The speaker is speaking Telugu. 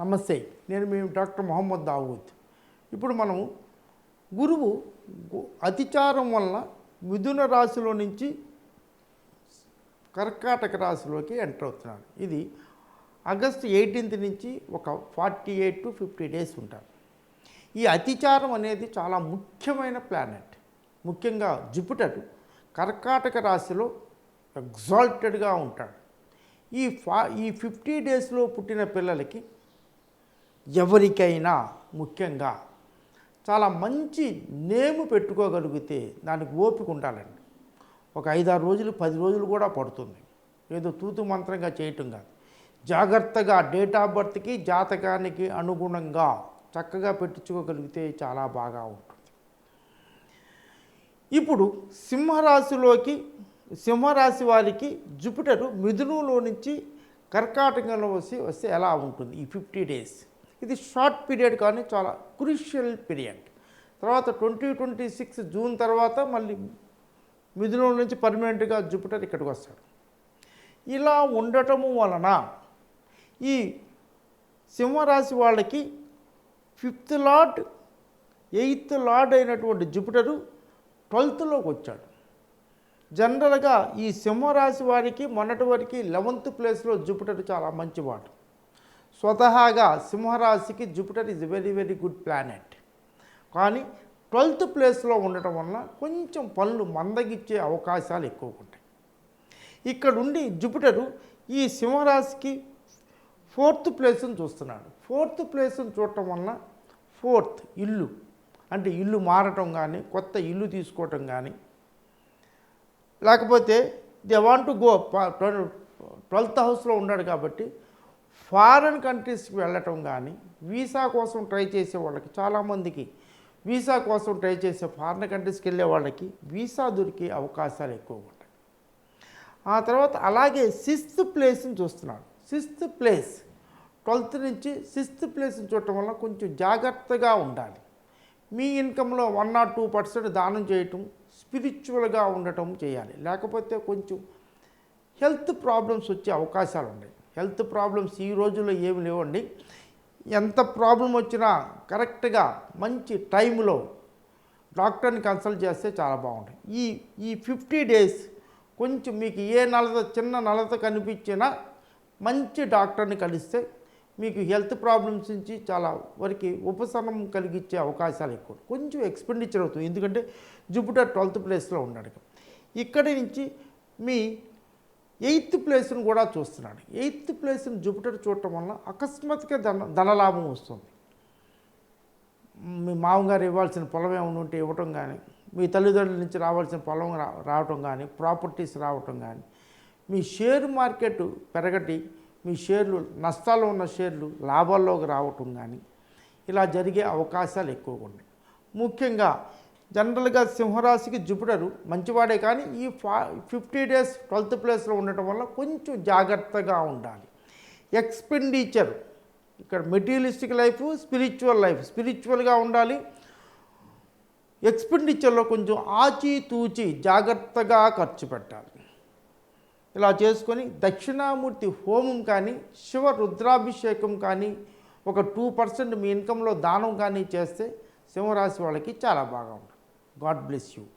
నమస్తే నేను మీ డాక్టర్ మొహమ్మద్ దావూద్. ఇప్పుడు మనం గురువు అతిచారం వల్ల మిథున రాశిలో నుంచి కర్కాటక రాశిలోకి ఎంటర్ అవుతున్నాడు. ఇది ఆగస్ట్ ఎయిటీన్త్ నుంచి ఒక forty eight to fifty days ఉంటారు. ఈ అతిచారం అనేది చాలా ముఖ్యమైన ప్లానెట్. ముఖ్యంగా జుపిటర్ కర్కాటక రాశిలో ఎగ్జాల్టెడ్గా ఉంటాడు. ఈ ఫా ఈ ఫిఫ్టీ డేస్లో పుట్టిన పిల్లలకి ఎవరికైనా ముఖ్యంగా చాలా మంచి నేము పెట్టుకోగలిగితే దానికి ఓపిక ఉండాలండి. ఒక ఐదారు రోజులు పది రోజులు కూడా పడుతుంది. ఏదో తూతు మంత్రంగా చేయటం కాదు. జాగ్రత్తగా డేట్ ఆఫ్ బర్త్కి జాతకానికి అనుగుణంగా చక్కగా పెట్టించుకోగలిగితే చాలా బాగా ఉంటుంది. ఇప్పుడు సింహరాశిలోకి సింహరాశి వారికి జుపిటరు మిథునంలో నుంచి కర్కాటకంలో వచ్చి వస్తే ఎలా ఉంటుంది? ఈ ఫిఫ్టీ డేస్. ఇది షార్ట్ పీరియడ్ కానీ చాలా క్రూషియల్ పీరియడ్. తర్వాత ట్వంటీ ట్వంటీ సిక్స్ జూన్ తర్వాత మళ్ళీ మిథునం నుంచి పర్మనెంట్గా జూపిటర్ ఇక్కడికి వస్తాడు. ఇలా ఉండటము వలన ఈ సింహరాశి వాళ్ళకి ఫిఫ్త్ లార్డ్ ఎయిత్ లార్డ్ అయినటువంటి జూపిటరు ట్వెల్త్లోకి వచ్చాడు. జనరల్గా ఈ సింహరాశి వారికి మొన్నటి వరకు లెవెంత్ ప్లేస్లో జూపిటర్ చాలా మంచివాడు. స్వతహాగా సింహరాశికి Jupiter is very very good planet కానీ ట్వెల్త్ ప్లేస్లో ఉండటం వలన కొంచెం పనులు మందగిచ్చే అవకాశాలు ఎక్కువ ఉంటాయి. ఇక్కడుండి జూపిటరు ఈ సింహరాశికి ఫోర్త్ ప్లేస్ని చూస్తున్నాడు. ఫోర్త్ ప్లేస్ని చూడటం వలన ఫోర్త్ ఇల్లు అంటే ఇల్లు మారటం కానీ కొత్త ఇల్లు తీసుకోవటం కానీ లేకపోతే they want to go twelfth హౌస్లో ఉన్నాడు కాబట్టి ఫారెన్ కంట్రీస్కి వెళ్ళటం కానీ వీసా కోసం ట్రై చేసే వాళ్ళకి చాలామందికి వీసా కోసం ట్రై చేసే ఫారెన్ కంట్రీస్కి వెళ్ళే వాళ్ళకి వీసా దొరికే అవకాశాలు ఎక్కువగా ఉంటాయి. ఆ తర్వాత అలాగే సిక్స్త్ ప్లేస్ని చూస్తున్నాడు సిక్స్త్ ప్లేస్ ట్వెల్త్ నుంచి సిక్స్త్ ప్లేస్ని చూడటం వల్ల కొంచెం జాగ్రత్తగా ఉండాలి. మీ ఇన్కంలో వన్ నాట్ టూ పర్సెంట్ దానం చేయటం స్పిరిచువల్గా ఉండటం చేయాలి. లేకపోతే కొంచెం హెల్త్ ప్రాబ్లమ్స్ వచ్చే అవకాశాలు ఉన్నాయి. హెల్త్ ప్రాబ్లమ్స్ ఈ రోజుల్లో ఏమి లేవండి. ఎంత ప్రాబ్లం వచ్చినా కరెక్ట్గా మంచి టైంలో డాక్టర్ని కన్సల్ట్ చేస్తే చాలా బాగుంటుంది ఈ ఈ ఫిఫ్టీ డేస్ కొంచెం మీకు ఏ నలత చిన్న నలత కనిపించినా మంచి డాక్టర్ని కలిస్తే మీకు హెల్త్ ప్రాబ్లమ్స్ నుంచి చాలా వరకు ఉపశమనం కలిగించే అవకాశాలు ఎక్కువ. కొంచెం ఎక్స్పెండిచర్ అవుతుంది. ఎందుకంటే జూపిటర్ ట్వెల్త్ ప్లేస్లో ఉన్నాడు. ఇక్కడి నుంచి మీ ఎయిత్ ప్లేస్ను కూడా చూస్తున్నాడు. ఎయిత్ ప్లేస్ని జూపిటర్ చూడటం వల్ల అకస్మాత్తుగా ధన ధనలాభం వస్తుంది. మీ మామగారు ఇవ్వాల్సిన పొలం ఏమైనా ఉంటే ఇవ్వటం కానీ మీ తల్లిదండ్రుల నుంచి రావాల్సిన పొలం రా రావటం కానీ ప్రాపర్టీస్ రావటం కానీ మీ షేర్ మార్కెట్ పెరగటి మీ షేర్లు నష్టాల్లో ఉన్న షేర్లు లాభాల్లోకి రావటం కానీ ఇలా జరిగే అవకాశాలు ఎక్కువగా ఉన్నాయి. ముఖ్యంగా జనరల్గా సింహరాశికి జుపిటరు మంచివాడే కానీ ఈ ఫా ఫిఫ్టీ డేస్ ట్వెల్త్ ప్లేస్లో ఉండటం వల్ల కొంచెం జాగ్రత్తగా ఉండాలి. ఎక్స్పెండిచర్ ఇక్కడ మెటీరియలిస్టిక్ లైఫ్ స్పిరిచువల్ లైఫ్ స్పిరిచువల్గా ఉండాలి. ఎక్స్పెండిచర్లో కొంచెం ఆచితూచి జాగ్రత్తగా ఖర్చు పెట్టాలి. ఇలా చేసుకొని దక్షిణామూర్తి హోమం కానీ శివ రుద్రాభిషేకం కానీ ఒక టూ పర్సెంట్ మీ ఇన్కంలో దానం కానీ చేస్తే సింహరాశి వాళ్ళకి చాలా బాగా ఉంటుంది. God bless you.